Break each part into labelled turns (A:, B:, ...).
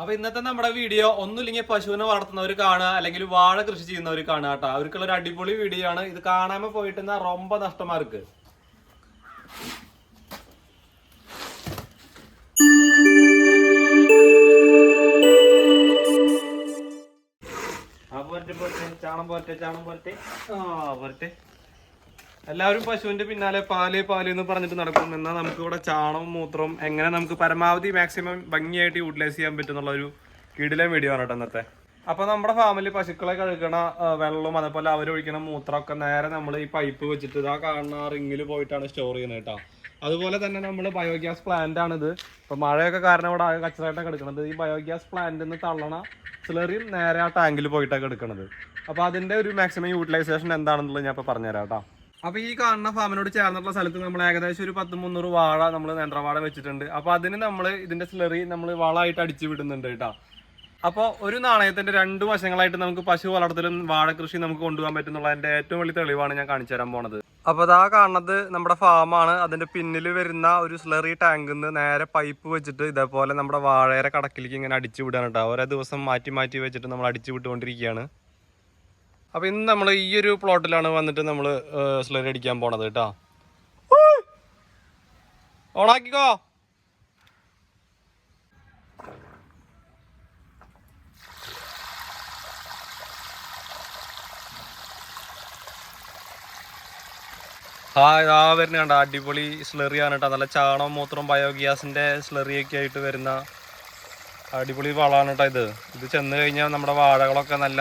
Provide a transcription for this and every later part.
A: അപ്പൊ ഇന്നത്തെ നമ്മുടെ വീഡിയോ ഒന്നുമില്ലെങ്കിൽ പശുവിനെ വളർത്തുന്നവർ കാണുക അല്ലെങ്കിൽ വാഴ കൃഷി ചെയ്യുന്നവർ കാണുക കേട്ടോ. അവർക്കുള്ള ഒരു അടിപൊളി വീഡിയോ ആണ്. ഇത് കാണാമ പോയിട്ട് റൊമ്പ നഷ്ടമാർക്ക് ചാണം പോരട്ടെ ചാണം പോരട്ടെ. ആ പോരട്ടെ എല്ലാവരും പശുവിന്റെ പിന്നാലെ പാൽ പാൽ എന്ന് പറഞ്ഞിട്ട് നടക്കും. എന്നാൽ നമുക്ക് ഇവിടെ ചാണവും മൂത്രവും എങ്ങനെ നമുക്ക് പരമാവധി മാക്സിമം ഭംഗിയായിട്ട് യൂട്ടിലൈസ് ചെയ്യാൻ പറ്റുന്നുള്ള ഒരു കിടിലം വീഡിയോ ആണ് കേട്ടോ ഇന്നത്തെ. അപ്പൊ നമ്മുടെ ഫാമിലി പശുക്കളെ കഴുകണ വെള്ളവും അതേപോലെ അവരൊഴിക്കണ മൂത്രമൊക്കെ നേരെ നമ്മൾ ഈ പൈപ്പ് വെച്ചിട്ട് ഇതാ കാണുന്ന റിങ്ങിൽ പോയിട്ടാണ് സ്റ്റോർ ചെയ്യുന്നത് കേട്ടോ. അതുപോലെ തന്നെ നമ്മൾ ബയോഗ്യാസ് പ്ലാന്റ് ആണിത്. ഇപ്പൊ മഴയൊക്കെ കാരണം ഇവിടെ ആകെ കച്ചറായിട്ടാണ് കിടക്കുന്നത് ഈ ബയോഗ്യാസ് പ്ലാന്റിൽ നിന്ന് തള്ളണ സിലറിയും നേരെ ആ ടാങ്കിൽ പോയിട്ടാണ് കിടക്കുന്നത് അപ്പൊ അതിന്റെ ഒരു മാക്സിമം യൂട്ടിലൈസേഷൻ എന്താണെന്നുള്ളത് ഞാൻ ഇപ്പൊ പറഞ്ഞുതരാം കേട്ടോ. അപ്പൊ ഈ കാണുന്ന ഫാമിനോട് ചേർന്നിട്ടുള്ള സ്ഥലത്ത് നമ്മൾ ഏകദേശം ഒരു പത്ത് മുന്നൂറ് വാഴ നമ്മൾ നേന്ത്രവാഴ വെച്ചിട്ടുണ്ട്. അപ്പൊ അതിന് നമ്മൾ ഇതിന്റെ സ്ലറി നമ്മൾ വളമായിട്ട് അടിച്ചു വിടുന്നുണ്ട് കേട്ടോ. അപ്പോൾ ഒരു നാണയത്തിന്റെ രണ്ട് വശങ്ങളായിട്ട് നമുക്ക് പശു വളർത്തലും വാഴ കൃഷി നമുക്ക് കൊണ്ടുപോകാൻ പറ്റുന്നുള്ളതിന്റെ ഏറ്റവും വലിയ തെളിവാണ് ഞാൻ കാണിച്ചു തരാൻ പോണത്. അപ്പൊ അതാ കാണുന്നത് നമ്മുടെ ഫാമാണ് അതിന്റെ പിന്നിൽ വരുന്ന ഒരു സ്ലറി ടാങ്കിൽ നിന്ന് നേരെ പൈപ്പ് വെച്ചിട്ട് ഇതേപോലെ നമ്മുടെ വാഴയുടെ കടക്കിലേക്ക് ഇങ്ങനെ അടിച്ചു വിടാൻ കേട്ടോ. ഓരോ ദിവസം മാറ്റി മാറ്റി വെച്ചിട്ട് നമ്മൾ അടിച്ചു വിട്ടുകൊണ്ടിരിക്കുകയാണ്. അപ്പൊ ഇന്ന് നമ്മൾ ഈ ഒരു പ്ലോട്ടിലാണ് വന്നിട്ട് നമ്മൾ സ്ലറി അടിക്കാൻ പോണത് കേട്ടോ. ഓണാക്കിക്കോ. ആ ഇതാ വരുന്ന കണ്ട? അടിപൊളി സ്ലറി ആണ് കേട്ടോ. നല്ല ചാണകം മൂത്രം ബയോഗ്യാസിന്റെ സ്ലറിയൊക്കെ ആയിട്ട് വരുന്ന അടിപൊളി വളമാണ് കേട്ടോ ഇത്. ഇത് ചെന്ന് കഴിഞ്ഞാൽ നമ്മുടെ വാഴകളൊക്കെ നല്ല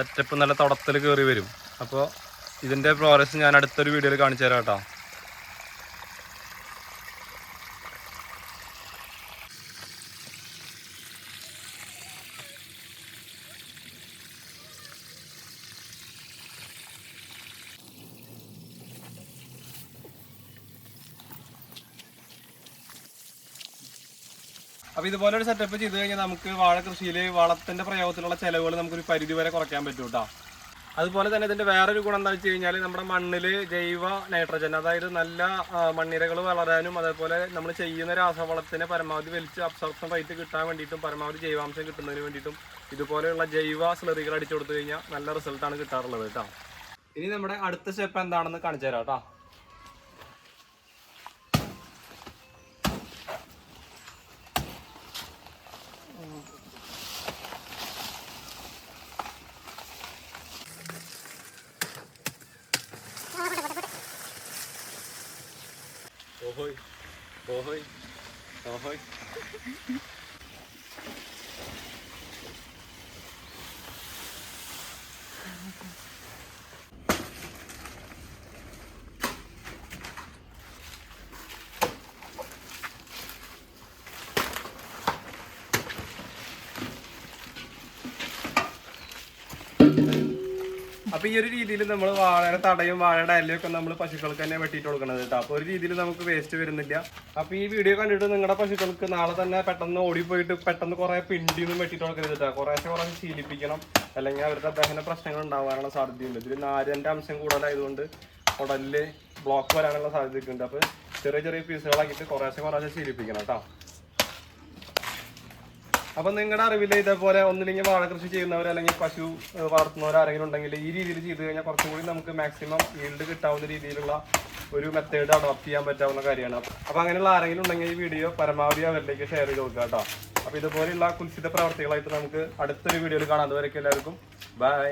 A: സെറ്റപ്പ് നല്ല തുടത്തിൽ കയറി വരും. അപ്പോൾ ഇതിന്റെ പ്രോഗ്രസ് ഞാൻ അടുത്തൊരു വീഡിയോയിൽ കാണിച്ചു തരാം കേട്ടോ. അപ്പൊ ഇതുപോലെ ഒരു സെറ്റപ്പ് ചെയ്ത് കഴിഞ്ഞാൽ നമുക്ക് വാഴ കൃഷിയിൽ വളത്തിന്റെ പ്രയോഗത്തിലുള്ള ചെലവുകൾ നമുക്കൊരു പരിധി വരെ കുറയ്ക്കാൻ പറ്റും കേട്ടോ അതുപോലെ തന്നെ ഇതിന്റെ വേറൊരു ഗുണം എന്താ വെച്ച് കഴിഞ്ഞാൽ നമ്മുടെ മണ്ണിൽ ജൈവ നൈട്രജൻ അതായത് നല്ല മണ്ണിരകൾ വളരാനും അതേപോലെ നമ്മൾ ചെയ്യുന്ന രാസവളത്തിനെ പരമാവധി വലിച്ച് അബ്സോർപ്ഷൻ റേറ്റ് കിട്ടാൻ വേണ്ടിയിട്ടും പരമാവധി ജൈവാംശം കിട്ടുന്നതിന് വേണ്ടിയിട്ടും ഇതുപോലെയുള്ള ജൈവ സ്ലറികൾ അടിച്ചു കൊടുത്തു കഴിഞ്ഞാൽ നല്ല റിസൾട്ടാണ് കിട്ടാറുള്ളത് കേട്ടോ ഇനി നമ്മുടെ അടുത്ത സ്റ്റെപ്പ് എന്താണെന്ന് കാണിച്ചു തരാം കേട്ടോ Bohoy. Bohoy. അപ്പൊ ഈ ഒരു രീതിയിൽ നമ്മൾ വാഴയുടെ തടയും വാഴയുടെ ഒക്കെ നമ്മൾ പശുക്കൾക്ക് തന്നെ വെട്ടിയിട്ട് കൊടുക്കണത് കേട്ടോ അപ്പൊ ഒരു രീതിയിൽ നമുക്ക് വേസ്റ്റ് വരുന്നില്ല. അപ്പൊ ഈ വീഡിയോ കണ്ടിട്ട് നിങ്ങളുടെ പശുക്കൾക്ക് നാളെ തന്നെ പെട്ടെന്ന് ഓടിപ്പോയിട്ട് പെട്ടെന്ന് കുറെ പിണ്ടിയൊന്നും വെട്ടിയിട്ട് കൊടുക്കരുത് കേട്ടോ കുറേശ്ശെ കുറേശ്ശെ ശീലിപ്പിക്കണം. അല്ലെങ്കിൽ അവരുടെ ദഹന പ്രശ്നങ്ങൾ ഉണ്ടാവാനുള്ള സാധ്യതയുണ്ട്. ഇതിൽ നാരിന്റെ അംശം കൂടുതലായതുകൊണ്ട് ഉടലിൽ ബ്ലോക്ക് വരാനുള്ള സാധ്യതയൊക്കെ ഉണ്ട്. അപ്പൊ ചെറിയ ചെറിയ പീസുകളാക്കിയിട്ട് കുറേശ്ശെ കുറേശ്ശെ ശീലിപ്പിക്കണം കേട്ടോ അപ്പൊ നിങ്ങളുടെ അറിവിൽ ഇതേപോലെ ഒന്നില്ലെങ്കിൽ വാഴ കൃഷി ചെയ്യുന്നവർ അല്ലെങ്കിൽ പശു വളർത്തുന്നവർ ആരെങ്കിലും ഉണ്ടെങ്കിൽ ഈ രീതിയിൽ ചെയ്തു കഴിഞ്ഞാൽ കുറച്ചും കൂടി നമുക്ക് മാക്സിമം ഈൽഡ് കിട്ടാവുന്ന രീതിയിലുള്ള ഒരു മെത്തേഡ് അഡോപ്റ്റ് ചെയ്യാൻ പറ്റാവുന്ന കാര്യമാണ്. അപ്പൊ അങ്ങനെയുള്ള ആരെങ്കിലും ഉണ്ടെങ്കിൽ ഈ വീഡിയോ പരമാവധി അവരിലേക്ക് ഷെയർ ചെയ്ത് കൊടുക്കുക കേട്ടോ. അപ്പൊ ഇതുപോലെയുള്ള കുൽസിത പ്രവർത്തികളായിട്ട് നമുക്ക് അടുത്തൊരു വീഡിയോയിൽ കാണാം. അതുവരെയൊക്കെ എല്ലാവർക്കും. ബൈ